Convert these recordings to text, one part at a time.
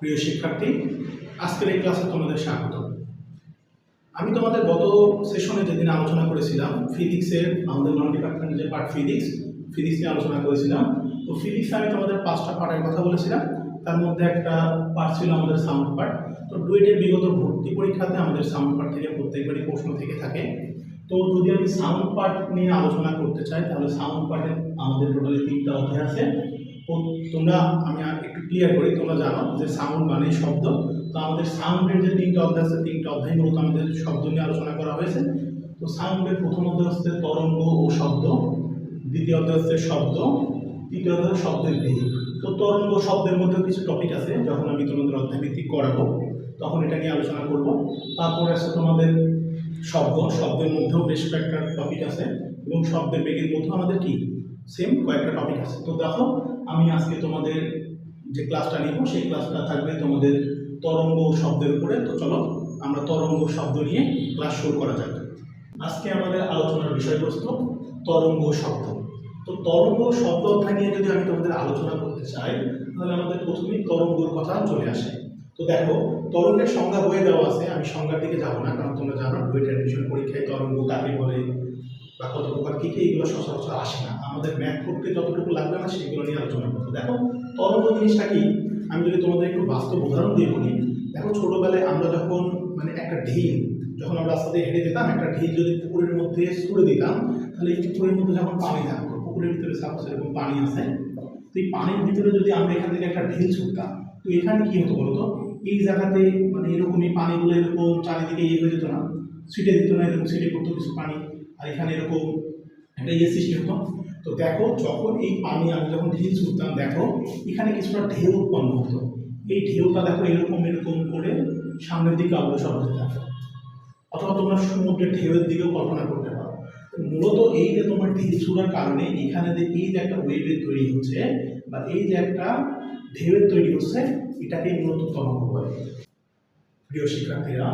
প্রিয় শিক্ষার্থী, আজকের এই ক্লাসে তোমাদের স্বাগত। আমি তোমাদের গত সেশনে যেদিন আলোচনা করেছিলাম ফিজিক্সের আমাদের নন ডিপার্টমেন্টের যে পার্ট ফিজিক্স ফিজিক্স নিয়ে আলোচনা করেছিলাম, তো ফিজিক্সে আমি তোমাদের পাঁচটা পার্টের কথা বলেছিলাম। তার মধ্যে একটা পার্ট ছিল আমাদের সাউন্ড পার্ট তো ডুয়েটের বিগত ভর্তি পরীক্ষাতে আমাদের সাউন্ড পার্ট থেকে প্রত্যেকবারই প্রশ্ন থেকে থাকে। তো যদি আমি সাউন্ড পার্ট নিয়ে আলোচনা করতে চাই, তাহলে সাউন্ড পার্টে আমাদের টোটালি তিনটা অধ্যায় আছে। তোমরা, আমি একটু ক্লিয়ার করি, তোমরা জানো যে সাউন্ড মানে শব্দ। তো আমাদের সাউন্ডের যে তিনটা অধ্যায় আছে, তিনটা অধ্যায় মূলত আমাদের শব্দ নিয়ে আলোচনা করা হয়েছে। তো সাউন্ডের প্রথম অধ্যায় হচ্ছে তরঙ্গ ও শব্দ, দ্বিতীয় অধ্যায় হচ্ছে শব্দ, তৃতীয় অধ্যায় শব্দের দিক তো তরঙ্গ শব্দের মধ্যে কিছু টপিক আছে, যখন আমি তোমাদের অধ্যায় ভিত্তিক করাবো, তখন এটা নিয়ে আলোচনা করব। তারপরে আছে তোমাদের শব্দ, শব্দের মধ্যেও বেশ কয়েকটা টপিক আছে, এবং শব্দের বেগের মধ্যেও আমাদের কি? সেম কয়েকটা টপিক আছে। তো দেখো আমি আজকে তোমাদের যে ক্লাসটা নিব, সেই ক্লাসটা থাকবে তোমাদের তরঙ্গ শব্দের উপরে। তো চলো, আমরা তরঙ্গ শব্দ নিয়ে ক্লাস শুরু করা যাক। আজকে আমাদের আলোচনার বিষয়বস্তু তরঙ্গ শব্দ। তো তরঙ্গ শব্দ অধ্যায় নিয়ে যদি আমি তোমাদের আলোচনা করতে চাই, তাহলে আমাদের প্রথমেই তরঙ্গর কথা চলে আসে। তো দেখো, তরঙ্গের সংজ্ঞা বয়ে দেওয়া আছে, আমি সংজ্ঞার দিকে যাব না, কারণ তোমরা জানো ডুয়েট অ্যাডমিশন পরীক্ষায় তরঙ্গ কাকে বলে বা কত প্রকার, কী কী এগুলো সচরাচর আসে না। আমাদের ম্যাথ করতে যতটুকু লাগবে না, সেগুলো নিয়ে আলোচনা করতে দেখো, তরঙ্গ জিনিসটা কি? আমি যদি তোমাদের একটু বাস্তব উদাহরণ দিয়ে বলি, দেখো ছোটোবেলায় আমরা যখন মানে একটা ঢিল, যখন আমরা রাস্তা দিয়ে হেঁটে যেতাম, একটা ঢিল যদি পুকুরের মধ্যে ছুড়ে দিতাম, তাহলে এই পুকুরের মধ্যে যখন পানি থাকতো, পুকুরের ভিতরে সাপোজ এরকম পানি আছে। তো এই পানির ভিতরে যদি আমরা এখান থেকে একটা ঢিল ছুটতাম, তো এখানে কি হতো বলতো? এই জায়গাতে মানে এরকমই পানিগুলো এরকম চারিদিকে ইয়ে হয়ে যেত না, ছিটে দিত না, এরকম ছিটে করতো কিছু পানি। আর এখানে এরকম একটা ইয়ে সৃষ্টি হতো তো দেখো, যখন এই পানি আমি যখন ঢিল ছুটতাম, দেখো, এখানে কিছুটা ঢেউ উৎপন্ন হতো। এই ঢেউটা দেখো এরকম এরকম করে সামনের দিকে অগ্রসর হতে থাকতো অথবা তোমরা সমুদ্রের ঢেউয়ের দিকেও কল্পনা করতে পারো। মূলত এই যে তোমার ঢিল ছোড়ার কারণে এখানে যে এই যে একটা ওয়েভের তৈরি হচ্ছে, বা এই যে একটা ঢেউয়ের তৈরি হচ্ছে এটাকে মূলত তরঙ্গ বলে। প্রিয় শিক্ষার্থীরা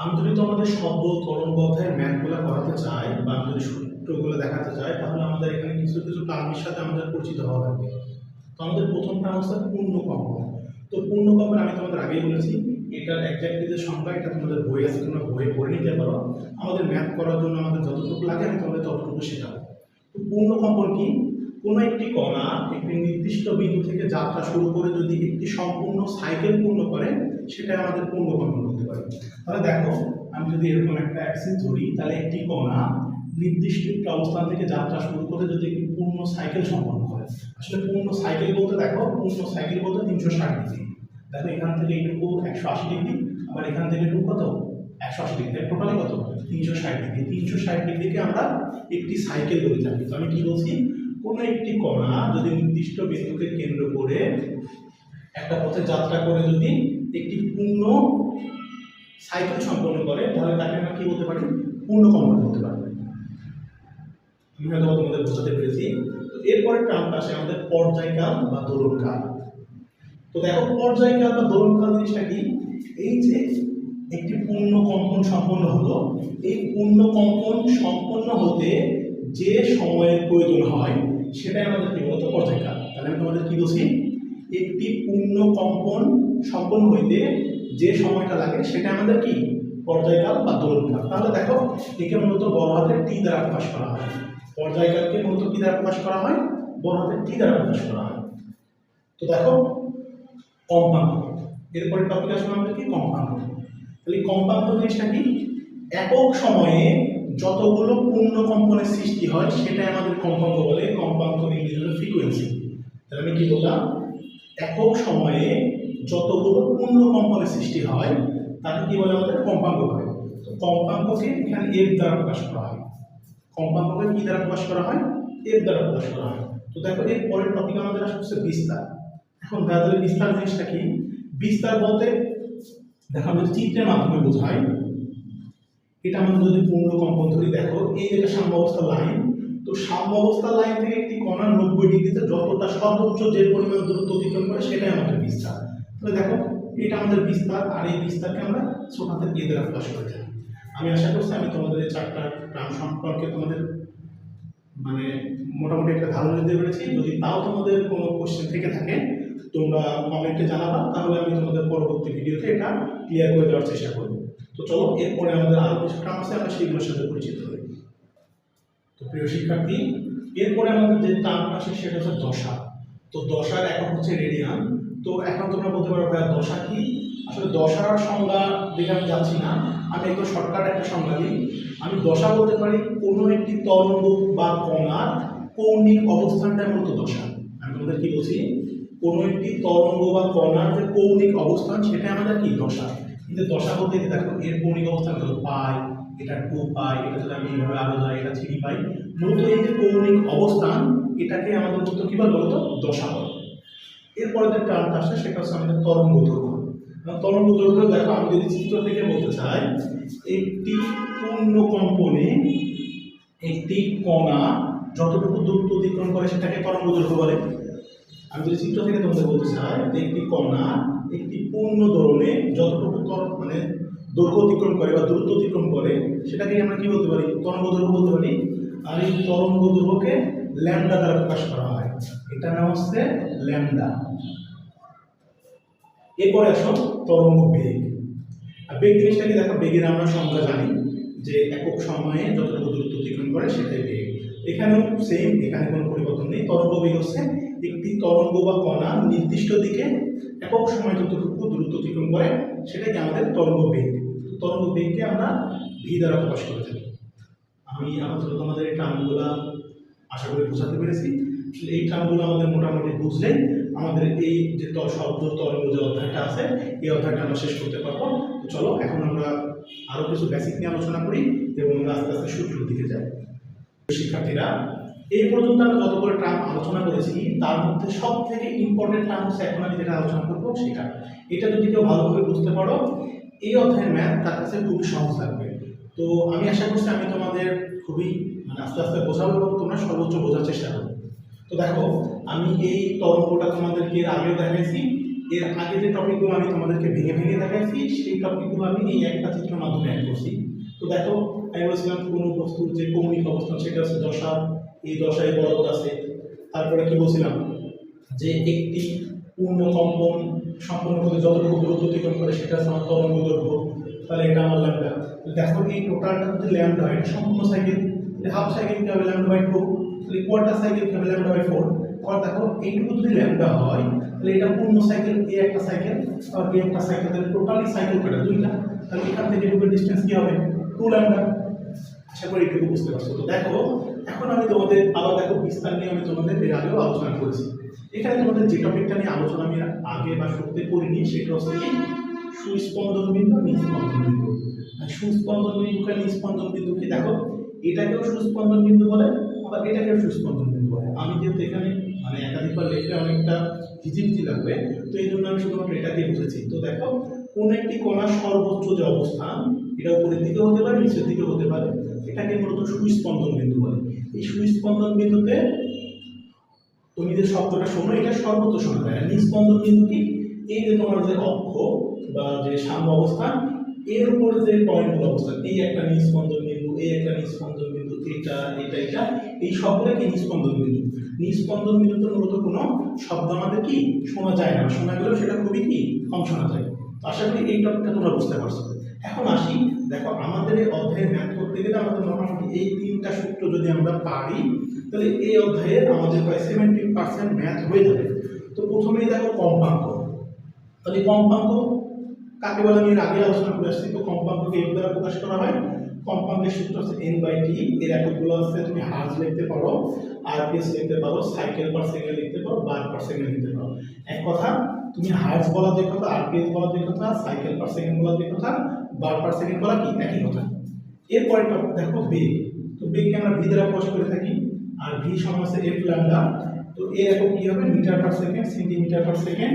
আমি যদি তোমাদের শব্দ তরঙ্গ অধ্যায়ের ম্যাথগুলো করাতে চাই বা আমি যদি সূত্রগুলো দেখাতে চাই, তাহলে আমাদের এখানে কিছু কিছু টার্মের সাথে আমাদের পরিচিত হওয়া লাগবে। তো আমাদের প্রথম টার্ম হচ্ছে পূর্ণকম্প। তো পূর্ণকম্পের আমি তোমাদের আগেই বলেছি, এটার একজাক্টলি যে সংখ্যা এটা তোমাদের বই আছে, তোমরা বইয়ে পড়ে নিতে পারো। আমাদের ম্যাথ করার জন্য আমাদের যতটুকু লাগে, আমি তোমাদের ততটুকু শেখাবো। তো পূর্ণকম্পন কি? কোনো একটি কণা একটি নির্দিষ্ট বিন্দু থেকে যাত্রা শুরু করে যদি একটি সম্পূর্ণ সাইকেল পূর্ণ করে সেটা আমাদের পূর্ণকম্পন বলতে পারি। তাহলে দেখো, আমি যদি এরকম একটা অ্যাক্সিস ধরি, তাহলে একটি কণা নির্দিষ্ট একটি অবস্থান থেকে যাত্রা শুরু করে যদি একটি পূর্ণ সাইকেল সম্পন্ন করে। আসলে পূর্ণ সাইকেল বলতে দেখো, পূর্ণ সাইকেল বলতে তিনশো ষাট ডিগ্রি। দেখো, এখান থেকে এটুকু একশো আশি ডিগ্রি, আবার এখান থেকে এটুকু কত? একশো আশি ডিগ্রি। টোটালি কত? তিনশো ষাট ডিগ্রি। তিনশো ষাট ডিগ্রিকে আমরা একটি সাইকেল বলে থাকি তো আমি কি বলছি? কোনো একটি কণা যদি নির্দিষ্ট বিন্দুকে কেন্দ্র করে একটা পথে যাত্রা করে যদি একটি পূর্ণ সাইকেল সম্পন্ন করে, তাহলে তাকে আমরা কি বলতে পারি? পূর্ণকম্পন বলতে পারি। আমি হয়তো তোমাদের বোঝাতে পেরেছি। তো এরপরে টার্মটা আসে আমাদের পর্যায়কাল বা দোলনকাল। তো দেখো, পর্যায়কাল বা দোলনকাল জিনিসটা কি? এই যে একটি পূর্ণ কম্পন সম্পন্ন হলো, এই পূর্ণ কম্পন সম্পন্ন হতে যে সময়ের প্রয়োজন হয় সেটাই আমাদের কি বলতো পর্যায়কাল তাহলে আমি তোমাদের কি বলছি? একটি পূর্ণ কম্পন সম্পন্ন হইতে যে সময়টা লাগে, সেটা আমাদের কি? পর্যায়কাল বা দোলনকাল তাহলে দেখো, একে মূলত বড় হাতের টি দ্বারা প্রকাশ করা হয়। পর্যায়কালকে মূলত কি দ্বারা প্রকাশ করা হয়? বড় হাতের টি দ্বারা প্রকাশ করা হয়। তো দেখো, কম্পাঙ্ক। এরপরে টপিক আসবে আমাদের কি? কম্পাঙ্ক। তাহলে কম্পাঙ্ক জিনিসটা কি? একক সময়ে যতগুলো পূর্ণ কম্পনের সৃষ্টি হয়, সেটাই আমাদের কম্পাঙ্ক বলে, কম্পাঙ্ক ইংরেজি হলো ফ্রিকোয়েন্সি তাহলে আমি কি বললাম? একক সময়ে যতগুলো পূর্ণ কম্পনের সৃষ্টি হয়, তাকে কি বলে আমাদের? কম্পাঙ্ক বলে। তো কম্পাঙ্ককে এখানে এর দ্বারা প্রকাশ করা হয়। কম্পাঙ্ককে কি দ্বারা প্রকাশ করা হয়? এর দ্বারা প্রকাশ করা হয়। তো দেখো, এর পরের টপিক আমাদের আসছে বিস্তার। এখন তাহলে বিস্তার জিনিসটা কি? বিস্তার বলতে, দেখো, আমি চিত্রের মাধ্যমে বোঝাই এটা আমাদের যদি পূর্ণ কম্পন ধরি দেখো, এই যেটা সাম্যাবস্থা লাইন তো সাম্যাবস্থা লাইন থেকে একটি কণা নব্বই ডিগ্রিতে যতটা সর্বোচ্চ যে পরিমাণ দূরত্ব অতিক্রম করে সেটাই আমাদের বিস্তার। তাহলে দেখো, এটা আমাদের বিস্তার, আর এই বিস্তারকে আমরা ছোট হাতের দিয়ে দ্বারা প্রকাশ করে থাকি। আমি আশা করছি আমি তোমাদের এই চারটা টার্ম সম্পর্কে তোমাদের মানে মোটামুটি একটা ধারণা দিতে পেরেছি। যদি তাও তোমাদের কোনো কোশ্চেন থেকে থাকে তোমরা কমেন্টে জানাবা, তাহলে আমি তোমাদের পরবর্তী ভিডিওতে এটা ক্লিয়ার করে দেওয়ার চেষ্টা করব। তো চলো, এরপরে আমাদের আরও কিছু টার্ম আছে, আমরা সেগুলোর সাথে পরিচিত হই। তো প্রিয় শিক্ষার্থী, এরপরে আমাদের যে টার্মটা আছে, সেটা হচ্ছে দশা। তো দশার একক হচ্ছে রেডিয়ান। তো এখন তোমরা বলতে পারো, ভাইয়া, দশা কি? আসলে দশার সংজ্ঞা দিকে আমি যাচ্ছি না। আমি একটু শর্টকাট একটা সংজ্ঞা দিই। আমি দশা বলতে পারি, কোনো একটি তরঙ্গ বা কণার কৌণিক অবস্থানটা মূলত দশা। আমি তোমাদের কি বলছি? কোনো একটি তরঙ্গ বা কণার যে কৌণিক অবস্থান, সেটা আমাদের কি? দশা। কিন্তু দশা বলতে কি? দেখো, এর কৌণিক অবস্থান হলো পাই, এটা টু পাই, এটা যদি আমি এইভাবে আরও যাই এটা থ্রি পাই, মূলত এই যে কৌণিক অবস্থান, এটাকে আমাদের মূলত কি বলে বলতো? দশা বলে। এরপরে যে টার্মটা আসে সেটা হচ্ছে আমাদের তরঙ্গ দৈর্ঘ্য। তরঙ্গ দৈর্ঘ্য দেখো, আমি যদি চিত্র থেকে বলতে চাই, একটি পূর্ণ কম্পনে একটি কণা যতটুকু দূরত্ব অতিক্রম করে, সেটাকে তরঙ্গ দৈর্ঘ্য বলে। আমি যে চিত্র থেকে তোমাদের বলতে চাই, যে একটি কণা একটি পূর্ণ দৌড়ে যতটুকু মানে দৈর্ঘ্য অতিক্রম করে বা দূরত্ব অতিক্রম করে সেটাকে আমরা কি বলতে পারি? তরঙ্গ দৈর্ঘ্য বলতে পারি। আর এই তরঙ্গ দৈর্ঘ্যকে ল্যামডা দ্বারা প্রকাশ করা হয়। এটার নাম হচ্ছে ল্যামডা। এরপরে আসো তরঙ্গ বেগ। আর বেগ জিনিসটা কি? দেখো, বেগের আমরা সংজ্ঞা জানি যে একক সময়ে যতটুকু দূরত্ব অতিক্রম করে, সেটাই বেগ। এখানেও সেম এখানে কোনো পরিবর্তন নেই। তরঙ্গ বেগ হচ্ছে একটি তরঙ্গ বা কণা নির্দিষ্ট দিকে একক সময় যতটুকু দূরত্ব অতিক্রম করে, সেটাকে আমাদের তরঙ্গ বেগ। তরঙ্গ বেগকে আমরা ভি দ্বারা প্রকাশ করে থাকি। আমি আপাতত তোমাদের এই টার্মগুলা আশা করি বোঝাতে পেরেছি। এই টার্মগুলো আমাদের মোটামুটি বুঝলে আমাদের এই যে শব্দ, তরঙ্গ যে অধ্যায়টা আছে, এই অধ্যায়টা আমরা শেষ করতে পারব। চলো, এখন আমরা আরও কিছু বেসিক নিয়ে আলোচনা করি এবং আস্তে আস্তে সূত্রের দিকে যাই। শিক্ষার্থীরা এই পর্যন্ত আমরা যতগুলো টার্ম আলোচনা করেছি, তার মধ্যে সব থেকে ইম্পর্টেন্ট টার্ম হচ্ছে এখন আমি যেটা আলোচনা করব সেটা। এটা যদি কেউ ভালোভাবে বুঝতে পারো, এই অধ্যায়ের ম্যাথ তার কাছে খুবই সহজ লাগবে। তো আমি আশা করছি আমি তোমাদের খুবই মানে আস্তে আস্তে বোঝাবো এবং তোমরা সর্বোচ্চ বোঝার চেষ্টা করো। তো দেখো, আমি এই তরঙ্গটা তোমাদেরকে এর আগেও দেখাইছি। এর আগে যে টপিকগুলো আমি তোমাদেরকে ভেঙে ভেঙে দেখাইছি, সেই টপিকগুলো আমি এই একটা চিত্রের মাধ্যমে অ্যাড করছি। তো দেখো, আমি বলেছিলাম কোনো বস্তুর যে কৌণিক অবস্থান, সেটা হচ্ছে দশা। এই দশায় বরাবর আছে। তারপরে কি বলছিলাম? যে একটি পূর্ণ কম্পন সম্পন্ন করে যতটুকু দূরত্ব অতিক্রম করে, সেটা তরঙ্গ দৈর্ঘ্য। তাহলে এটা আমার ল্যাম্ডা দেখো এই টোটালটা হচ্ছে ল্যাম্ডা এটা সম্পূর্ণ সাইকেল হাফ সাইকেল কি হবে? ল্যাম্ডা বাই টু তাহলে কোয়ার্টার সাইকেল কি হবে? ল্যাম্ডা বাই ফোর আর দেখো, এইটুকু যদি ল্যাম্ডা হয়, তাহলে এটা পূর্ণ সাইকেল এ একটা সাইকেল আর বি একটা সাইকেল তাহলে টোটালি সাইকেল কটা? দুইটা। তাহলে এখান থেকে এটুকু ডিস্টেন্স কি হবে? টু ল্যাম্ডা আশা করি এটুকু বুঝতে পারছ। তো দেখো এখন আমি তোমাদের আবার দেখো বিস্তার নিয়ে আমি তোমাদের এর আগেও আলোচনা করেছি। এখানে তোমাদের যে টপিকটা নিয়ে আলোচনা আমি আগে বা শুরুতে করিনি, সেটা হচ্ছে কি? সুস্পন্দন বিন্দু, নিস্পন্দন বিন্দু। সুস্পন্দন নিস্পন্দন বিন্দু কি? দেখো, এটাকেও সুস্পন্দন বিন্দু বলে, আবার এটাকেও সুস্পন্দন বিন্দু বলে। আমি যেহেতু এখানে মানে একাধিকবার লিখলে অনেকটা হিজিবিজি লাগবে, তো এই জন্য আমি শুধুমাত্র এটাকে বুঝেছি। তো দেখো, কোন একটি কণার সর্বোচ্চ যে অবস্থান, এটা উপরের দিকে হতে পারে, নিচের দিকে হতে পারে। সুস্পন্দন বিন্দু বলে। এই সুস্পন্দন বিন্দুতে তুমি যে শব্দটা শোনো এটা সর্বোচ্চ শোনা যায় নিস্পন্দন বিন্দু কি? এই যে তোমার যে অক্ষ বা যে সাম্য অবস্থান, এর উপরে যে পয়েন্টগুলো অবস্থান, এই একটা নিস্পন্দন বিন্দু, এই একটা নিস্পন্দন বিন্দু, এটা এটা এটা, এই সবগুলোকে নিস্পন্দন বিন্দু? নিস্পন্দন বিন্দুতে মূলত কোনো শব্দ আমাদের কি? শোনা যায় না। শোনা গেলেও সেটা খুবই কি? কম শোনা যায়। আশা করি এই টপিকটা তোমরা বুঝতে পারছ। এখন আসি দেখো, আমাদের এই অধ্যায়ে ম্যাথ করতে গেলে আমাদের মোটামুটি এই তিনটা সূত্র যদি আমরা পারি, তাহলে এই অধ্যায়ে আমাদের প্রায় সেভেন্টি পার্সেন্ট ম্যাথ হয়ে যাবে। তো প্রথমেই দেখো কম্পাঙ্ক। তাহলে কম্পাঙ্ক কাকে বলে? আমি আগে আলোচনা করে আসছি। তো কম্পাঙ্ককে এর দ্বারা প্রকাশ করা হয়। কম্পাঙ্কের সূত্র হচ্ছে এন বাই টি এর এককগুলো হচ্ছে তুমি হার্জ লিখতে পারো আরপিএস লিখতে পারো সাইকেল পার সেকেন্ড লিখতে পারো বার পার সেকেন্ড লিখতে পারো। এক কথা, তুমি হার্জ বলা যে কথা আরপিএস বলা যে কথা সাইকেল পার সেকেন্ড বলা যে কথা বার পার সেকেন্ড বলা কি? একই কথা। এরপরে টপিক দেখো বেগ তো বেগকে আমরা ভি দ্বারা প্রকাশ করে থাকি, আর ভি হচ্ছে এফ ল্যামডা তো এর একক কি হবে? Metre per second centimetre per second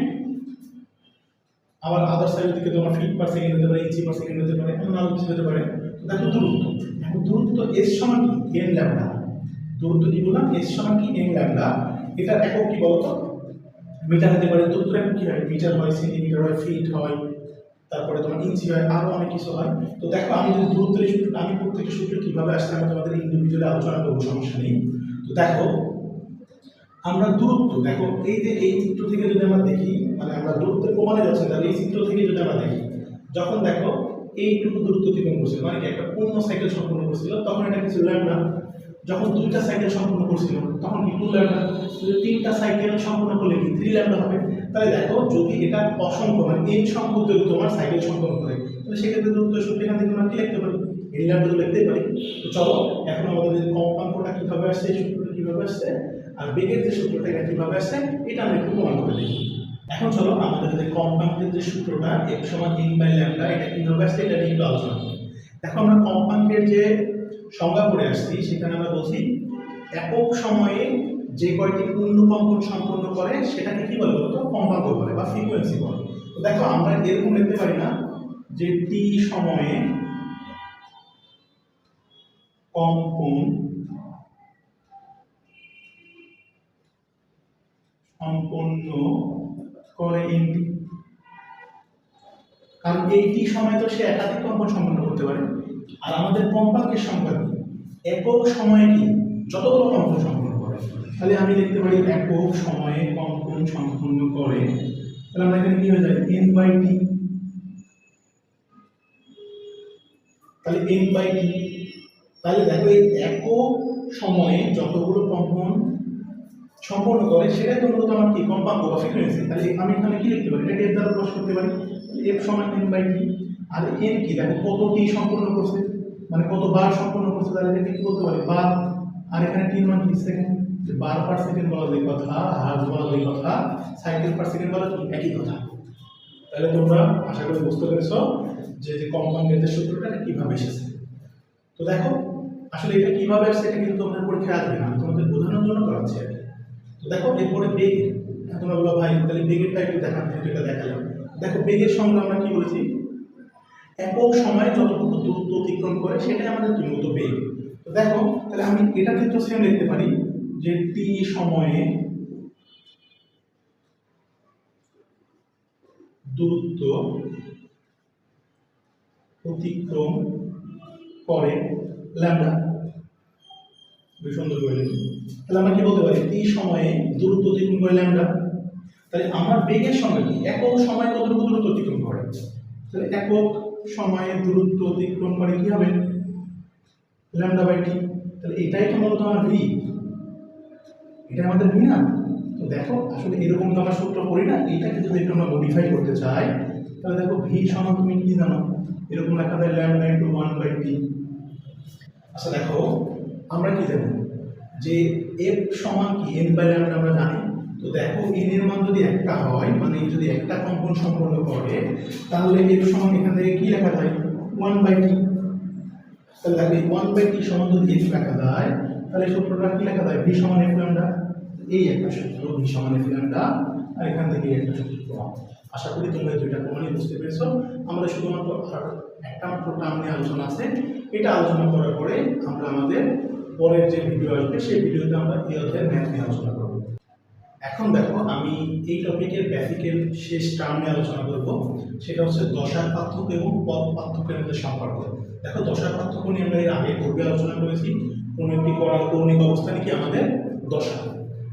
আবার আদার সাইডের দিকে তোমার ফিট পার সেকেন্ড হতে পারে ইঞ্চি পার সেকেন্ড হতে পারে, এমন আরও কিছু হতে পারে। দেখো দূরত্ব। এখন দূরত্ব এস সমান কি? এন ল্যামডা দূরত্ব কি বললাম? এস সমান কি? এন ল্যামডা এটার একক কি বলতো? মিটার হতে পারে। দূরত্ব এখন কি হয়? মিটার হয় সেন্টিমিটার হয় ফিট হয়। তারপরে তোমার ইঞ্চি হয় আরও অনেক কিছু হয়। তো দেখো, আমি যদি দূরত্বের সূত্রটা আমি প্রত্যেকটা সূত্র কীভাবে আসলে আমি তোমাদের ইন্ডিভিজুয়ালি আলোচনা করব, সমস্যা নেই। তো দেখো, আমরা দূরত্ব, দেখো, এই যে এই চিত্র থেকে যদি আমরা দেখি মানে আমরা দূরত্বের প্রমাণে যাচ্ছি, তাহলে এই চিত্র থেকে যদি আমরা দেখি, যখন দেখো, এইটুকু দূরত্ব অতিক্রম করছিল মানে কি, একটা পূর্ণ সাইকেল সম্পূর্ণ করছিল, তখন এটা কিছু ল্যাম্ডা যখন দুইটা সাইকেল সম্পূর্ণ করছিল, তখন কি টু ল্যাম্ডা যদি তিনটা সাইকেল সম্পূর্ণ করলে কি থ্রি ল্যাম্ডা হবে? তাহলে দেখো যদি এটা অসংখ্য মানে এন সংখ্যক যদি তোমার সাইকেল সম্পূর্ণ করে তাহলে সেক্ষেত্রে দূরত্ব সূত্র এখান থেকে কি লিখতে পারি? ল্যাম্ডা তো লিখতেই পারি। তো চলো, এখন আমাদের কম্পাঙ্কটা কীভাবে আসছে, এই সূত্রটা কীভাবে আসছে, আর বেগের যে সূত্রটা এটা কীভাবে আসছে, এটা আমরা একটু প্রমাণ করে দেখি। এখন চলো, আমাদের যে কম্পাঙ্কের যে সূত্রটা এক সমান এন বাই ল্যাম্ডা এটা কীভাবে আসছে, এটা নিয়ে আলোচনা করি। দেখো আমরা কম্পাঙ্কের যে সংজ্ঞা করে আসছি, সেখানে আমরা বলছি, একক সময়ে যে কয়টি পূর্ণ কম্পন সম্পন্ন করে, সেটাকে কি বলে? বলতো কম্পাঙ্ক বলে বা ফ্রিকোয়েন্সি বলে। তো দেখো, আমরা এরকম লিখতে পারি না যে টি সময়ে কম্পন সম্পন্ন করে এনটি কারণ এই এইটি সময় তো সে একাধিক কম্পন সম্পন্ন করতে পারে। আর আমাদের কম্পাঙ্কের সংখ্যা কি? একক সময়ে কি? যতগুলো কম্পন সম্পন্ন তাহলে আমি লিখতে পারি একক সময়ে কম্পন সম্পন্ন করে। তাহলে আমরা এখানে কি হয়ে যায়? এন বাই টি তাহলে এন বাই টি তাহলে দেখো এই একক সময়ে যতগুলো কম্পন সম্পন্ন করে, সেটাই তো মূলত আমার কি? কম্পাঙ্ক বা ফ্রিকোয়েন্সি তাহলে আমি এখানে কি লিখতে পারি? এটাকে এর দ্বারা প্রকাশ করতে পারি? এফ সমান এন বাই টি আর এন কি? দেখো কত টি সম্পূর্ণ করছে? মানে কত বার সম্পূর্ণ করছে? তাহলে এটাকে কি বলতে পারি? বার আর এখানে তিন মান কি? সেকেন্ড যে বার পার সেকেন্ড বলা যে কথা, হার্জ বলা যে কথা সাইকেল পার সেকেন্ড বলা একই কথা। তাহলে তোমরা আশা করি বুঝতে পেরেছ যে যে কম্পাঙ্কের যে সূত্রটা এটা কীভাবে এসেছে। তো দেখো, আসলে এটা কীভাবে আসছে এটা কিন্তু তোমাদের পরীক্ষায় আসবে না, তোমাদের বোঝানোর জন্য করাচ্ছি আর। তো দেখো, এরপরে বেগ। তোমরা বলো ভাই, তাহলে বেগেরটা একটু দেখান যেটা দেখালাম। দেখো, বেগের সঙ্গে আমরা কি বলেছি? একক সময়ে যতটুকু দূরত্ব অতিক্রম করে, সেটাই আমাদের মূলত বেগ। তো দেখো, তাহলে আমি এটা ক্ষেত্রে সেম লিখতে পারি। যে টি সময়ে দূরত্ব অতিক্রম করে ল্যামডা। বেশ সুন্দর করে লিখি তাহলে আমরা কি বলতে পারি? টি সময়ে দূরত্ব অতিক্রম করে ল্যামডা। তাহলে আমার বেগের সঙ্গে কি? একক সময় কতটুকু দূরত্ব অতিক্রম করে? তাহলে একক সময়ে দূরত্ব অতিক্রম করে কি হবে? Lambda by t. তাহলে এটাই তো মূলত আমার ভি এটা আমাদের ভি না তো দেখো, আসলে এরকম তো আমরা সূত্র করি না। এটাকে যদি একটু আমরা মডিফাই করতে চাই, তাহলে দেখো ভি সমান তুমি কি জানো? এরকম লেখা যায় lambda into one by t আচ্ছা দেখো, আমরা কি জানি? যে এফ সমান কি? এন বাই ল্যামডা আমরা জানি। তো দেখো এন এর মান যদি একটা হয় মানে যদি একটা কম্পন সম্পন্ন করে, তাহলে এফ সমান এখান থেকে কি লেখা যায়? ওয়ান বাই টি তাহলে দেখো ওয়ান বাই টি সমান যদি এফ লেখা যায়, তাহলে সূত্রটা কি লেখা যায়? ভি সমান এফ ল্যামডা এই একটা সূত্র, ভি সমান এফ ল্যামডা আর এখান থেকে একটা সূত্র আশা করি তোমরা দুইটা প্রমাণই বুঝতে পেরেছ। আমাদের শুধুমাত্র আর একটা মাত্র টার্ম নিয়ে আলোচনা আছে। এটা আলোচনা করার পরে আমরা আমাদের পরের যে ভিডিও আসবে, সেই ভিডিওতে আমরা এই অধ্যায়ের ম্যাথ নিয়ে আলোচনা করব। এখন দেখো, আমি এই টপিকের বেসিকের শেষ টার্ম নিয়ে আলোচনা করব। সেটা হচ্ছে দশার পার্থক্য এবং পদ পার্থক্যের মধ্যে সম্পর্ক। দেখো, দশার পার্থক্য নিয়ে আমরা এর আগে পূর্বে আলোচনা করেছি। কোনো একটি করার কৌণিক অবস্থানে কি আমাদের দশা?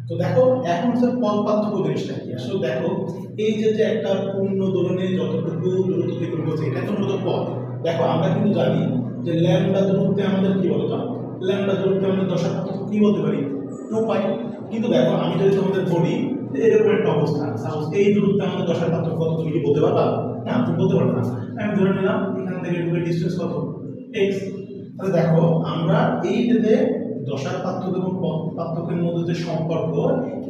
তো দেখো এখন হচ্ছে পদ পার্থক্য জিনিসটা কি আসলে দেখো, এই যে যে একটা পূর্ণ দোলনে যতটুকু দূরত্ব অতিক্রম করছে, এটা তো মূলত পদ দেখো, আমরা কিন্তু জানি যে ল্যামডা দূরত্বে আমাদের কি বলতো? ল্যামডা দূরত্বে আমাদের পার্থক্য কি বলতে পারি? টু পাই কিন্তু দেখো, আমি যদি তোমাদের বলি এরকম একটা অবস্থা। সাপোজ এই দূরত্বে আমাদের দশার পার্থক্য কত, তুমি কি বলতে পারবা? না, তুমি বলতে পারবে না। আমি ধরে নিলাম, এখান থেকে ডিস্টেন্স কত? এক্স তাহলে দেখো, আমরা এই যে দশার পার্থক্য এবং পার্থক্যের মধ্যে যে সম্পর্ক,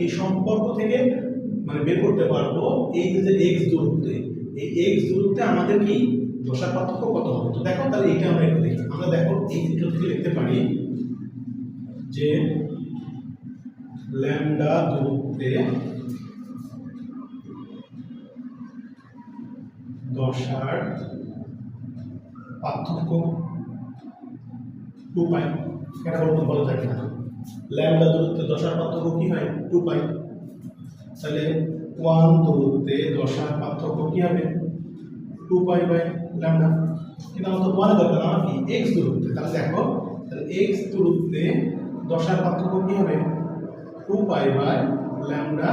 এই সম্পর্ক থেকে মানে বের করতে পারব এই যে এক্স দূরত্বে। এই এক্স দূরত্বে আমাদের কি? দশার পার্থক্য কত হবে? তো দেখো তাহলে এইটা আমরা একটু দেখি। আমরা দেখো এই চিত্র থেকে লিখতে পারি যে ল্যামডা দূরত্বে দশার পার্থক্য টু এটা বলতে বলা যায় কিনা? ল্যামডা দূরত্বে দশার পার্থক্য কি হয়? Two pi. তাহলে ওয়ান দূরত্বে দশার পার্থক্য কি হবে? Two pi by lambda. কিন্তু আমার তো ওয়ানে দরকার, আমার কি? এক্স দূরত্বে। তাহলে দেখো, তাহলে এক্স দূরত্বে দশার পার্থক্য কি হবে? Two pi by lambda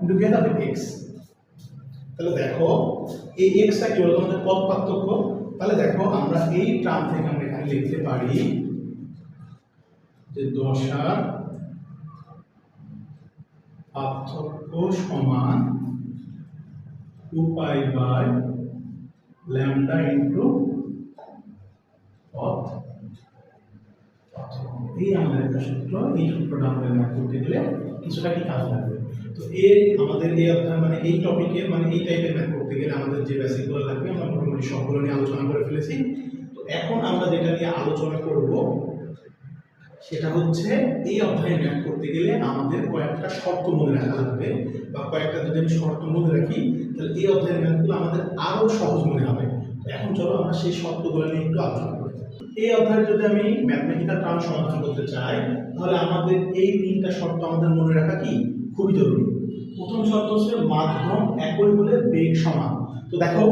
into কি হবে? এক্স। তাহলে দেখো, এই এক্সটা কি হলো? তোমাদের পদ পার্থক্য। তাহলে দেখো, আমরা এই টার্ম থেকে আমরা এখানে লিখতে পারি যে দশার পার্থক্য সমান two pi by lambda into পথ। এই আমাদের একটা সূত্র, এই সূত্রটা আমাদের ম্যাথ করতে গেলে কিছুটা কি কাজ লাগবে? তো এই আমাদের এই অধ্যায় মানে এই টপিকে মানে এই টাইপের ম্যাথ করতে গেলে আমাদের যে বেসিকগুলো লাগবে, আমরা মোটামুটি সবগুলো নিয়ে আলোচনা করে ফেলেছি। তো এখন আমরা যেটা নিয়ে আলোচনা করব সেটা হচ্ছে এই অধ্যায়ে ম্যাথ করতে গেলে আমাদের কয়েকটা শর্ত মনে রাখা লাগবে বা কয়েকটা যদি আমি শর্ত মনে রাখি, তাহলে এই অধ্যায়ের ম্যাথগুলো আমাদের আরও সহজ মনে হবে। এখন চলো আমরা সেই শর্তগুলো নিয়ে একটু আলোচনা করি। এই অধ্যায়ে যদি আমি ম্যাথমেটিক্যাল টার্ম সমাধান করতে চাই, তাহলে আমাদের এই তিনটা শর্ত আমাদের মনে রাখা কি? খুবই জরুরি। প্রথম শর্ত হচ্ছে মাধ্যম একই হলে বেগ সমান। তো দেখো,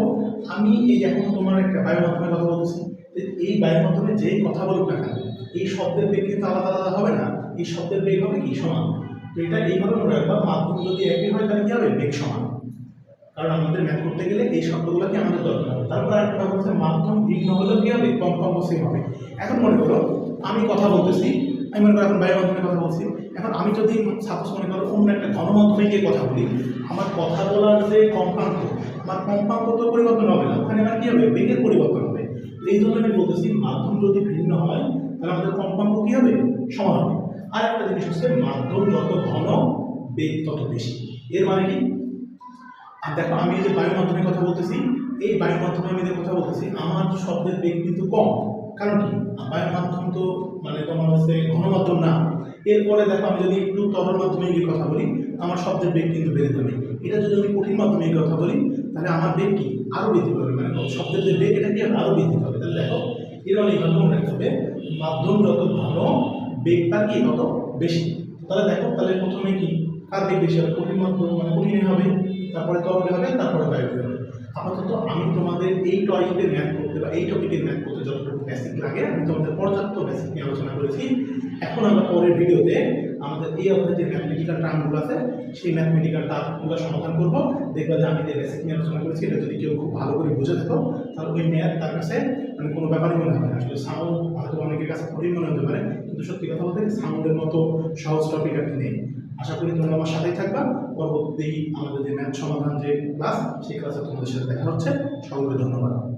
আমি এই এখন তোমার একটা বায়ু মাধ্যমে কথা বলতেছি তো এই বায়ু মাধ্যমে যেই কথা বলুক না কেন, এই শব্দের বেগ কিন্তু আলাদা আলাদা হবে না, এই শব্দের বেগ হবে কি সমান? তো এটা এইভাবে মনে রাখবা, মাধ্যম যদি একই হয় তাহলে কি হবে? বেগ সমান। কারণ আমাদের ম্যাথ করতে গেলে এই শব্দগুলোকে আমাদের দরকার হবে? তারপর একটা হচ্ছে, মাধ্যম ভিন্ন হলেও কি হবে? কম্পাঙ্ক সেম হবে। এখন মনে করো, আমি কথা বলতেছি, আমি মনে করো এখন বায়ু মাধ্যমে কথা বলছি, এখন আমি যদি সাপোজ মনে করো অন্য একটা গণমাধ্যমে গিয়ে কথা বলি, আমার কথা বলার যে কম্পাঙ্ক আমার কম্পাঙ্ক তো পরিবর্তন হবে না ওখানে আমার কি হবে? বেগের পরিবর্তন এই জন্য আমি বলতেছি, মাধ্যম যদি ভিন্ন হয়, তাহলে আমাদের কম্পাঙ্ক কী হবে? সমান হবে। আর একটা জিনিস হচ্ছে, মাধ্যম যত ঘন, বেগ তত বেশি। এর মানে কি? আর দেখো, আমি যে বায়ু মাধ্যমে কথা বলতেছি, এই বায়ু মাধ্যমে আমি যে কথা বলতেছি, আমার শব্দের বেগ কিন্তু কম। কারণ কি? বায়ু মাধ্যম তো মানে তোমার হচ্ছে ঘনমাধ্যম না। এরপরে দেখো আমি যদি একটু তরল মাধ্যমে গিয়ে কথা বলি, আমার শব্দের বেগ কিন্তু বেড়ে যাবে। এটা যদি আমি কঠিন মাধ্যমে গিয়ে কথা বলি, তাহলে আমার বেগ কি? আরও বৃদ্ধি পাবে। মানে শব্দের যে বেগ, এটা কি আরও বৃদ্ধি পাবে? তাহলে দেখো এর এইভাবে মনে রাখতে হবে, মাধ্যম যত ভালো, বেগ তার কি তত বেশি। তাহলে দেখো, তাহলে প্রথমে কি? কার বেগ বেশি হবে? কঠিন মাধ্যম মানে কঠিনে হবে। তারপরে তরলে হবে, তারপরে বায়ুতে হবে। তোমাদের এই টপিকের ম্যাথ করতে বা এই টপিকের ম্যাথ করতে যতটুকু বেসিক লাগে, আমি তোমাদের পর্যাপ্ত বেসিক নিয়ে আলোচনা করেছি। এখন আমরা পরের ভিডিওতে আমাদের এই অধ্যায়ে যে ম্যাথমেটিক্যাল টার্মগুলো আছে, সেই ম্যাথমেটিক্যাল টার্মগুলো সমাধান করব। দেখবা যে আমি যে বেসিক নিয়ে আলোচনা করেছি, এটা যদি কেউ খুব ভালো করে বুঝে থাকো, তাহলে ওই ম্যাথ তার কাছে মানে কোনো ব্যাপারই মনে হবে না। আসলে সাউন্ড হয়তো অনেকের কাছে কঠিন মনে হতে পারে কিন্তু সত্যি কথা বলতে সাউন্ডের মতো সহজ টপিক আর নেই। আশা করি তোমরা আমার সাথেই থাকবা। পরবর্তী আমাদের যে ম্যাথ সমাধান যে ক্লাস সেই ক্লাসে তোমাদের সাথে দেখা হচ্ছে। সকলকে ধন্যবাদ।